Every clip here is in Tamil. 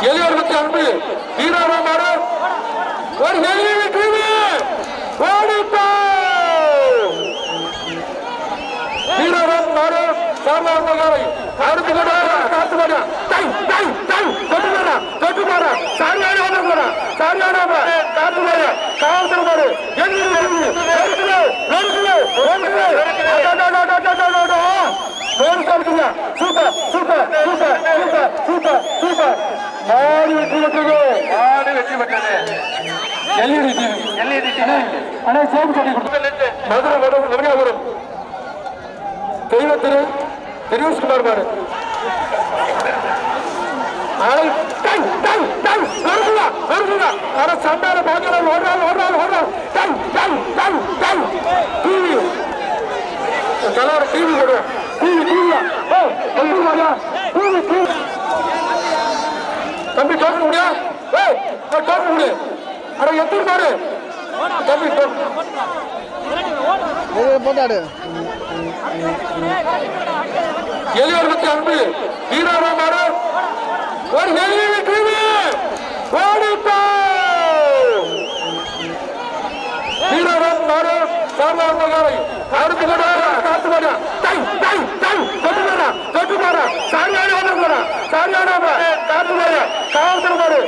எளியோருக்கு அன்பு வீரராமாறு ஒரு எளிய டிவி ஓடிப்போ வீரரம் மாறு சாமான்களை அடுத்து கூட காத்து போடா டை டை டை தொட்டு போடா தொட்டு போடா சரியான வந்து போடா காத்து போறா காவல்துறை போடு எங்க நெருக்குது நெருக்குது நெருக்குது போன் காட்டுங்க super super super super super super மாடி வெற்றி பெற்றது மாடு வெற்றி பெற்றது எல்இடி டிவி எல்இடி அண்ணா சேம் கட்டி கொடுத்து மதுரை மதுரை நவனியாபுரம் தெய்வ திரியூஷ்குமார் பாரு ஆளை டை ஓடுறாள் ஓடுறாள் ஓடுறாள் டை டை டை டை டிவி கலர் டிவி போடு டிவி டிவியா ஓ எப்படி மாடியா டிவி டிவி தம்பி டோக்கன் முடியா ஏய் டோக்கன் முடியும் அட எத்தனை பாரு? தம்பி போட்டாடு. எளியோருக்கு அன்பு. வீரராமாறு ஒரு எளிய ஓடிப்போ வீரரம் மாறு கூட காத்து போடா டை டை டை தொட்டு போடா தொட்டு போடா சரியான வந்து போடா சரியான காத்து போடா காவல்துறை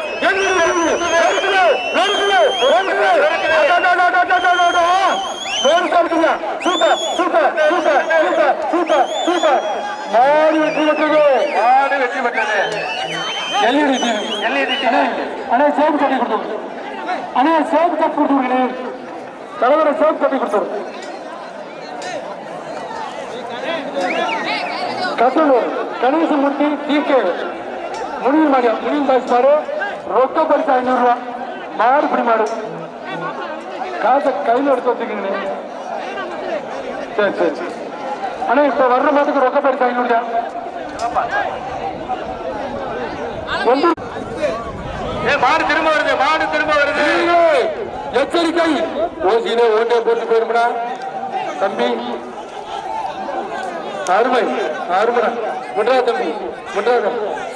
super super super super super super மாடி வெற்றி பெற்றது மாடு வெற்றி பெற்றது எல்இடி டிவி எல்இடி அண்ணா சோப்பு கட்டி கொடுத்து அண்ணா சோப்பு கட்டி கொடுத்துருங்க தலைவரை சோப்பு கட்டி கொடுத்துரு கத்தலூர் கணேசமூர்த்தி டிகே முனியும் மாடியா முனியும் பாய்ஸ் மாடு ரொக்க பரிசு ஐநூறு ரூபா மாடு பிடி மாடு. காசை கையில் எடுத்து வச்சுக்கீங்க சரி சரி. அண்ணா இப்ப வர்ற மாட்டுக்கு ரொக்க பரிசு ஐநூறுயா மாடு திரும்ப வருது மாடு திரும்ப வருது. எச்சரிக்கை. ஓசியிலே ஓட்டை போட்டு போயிருமடா தம்பி. அருமை அருமை. முட்ரா தம்பி முட்ரா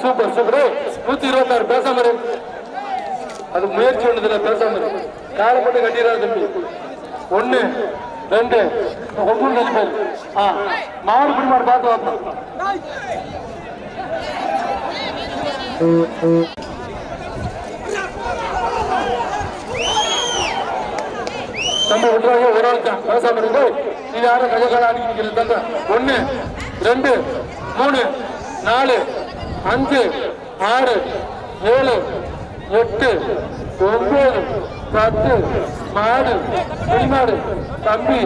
சூப்பர் சூப்பர். நூத்தி இருபத்தி ஆறு பேசாம அது முயற்சி ஒண்ணுதுல பேசாம காலை மட்டும் கட்டிடுறா தம்பி. ஒண்ணு ரெண்டு. ஒவ்வொன்று அஞ்சு பேர். ஆ மாடு பிடி பார்த்து வரணும் தம்பி விட்டுறாங்க ஒரு ஆள் தான். பேசாம இருக்கு நீ யாரும் கைய அடிக்க நிக்கிறது தந்த ஒண்ணு ரெண்டு மூணு நாலு அஞ்சு ஆறு ஏழு எட்டு ஒன்பது பத்து மாடு பிடிமாடு தம்பி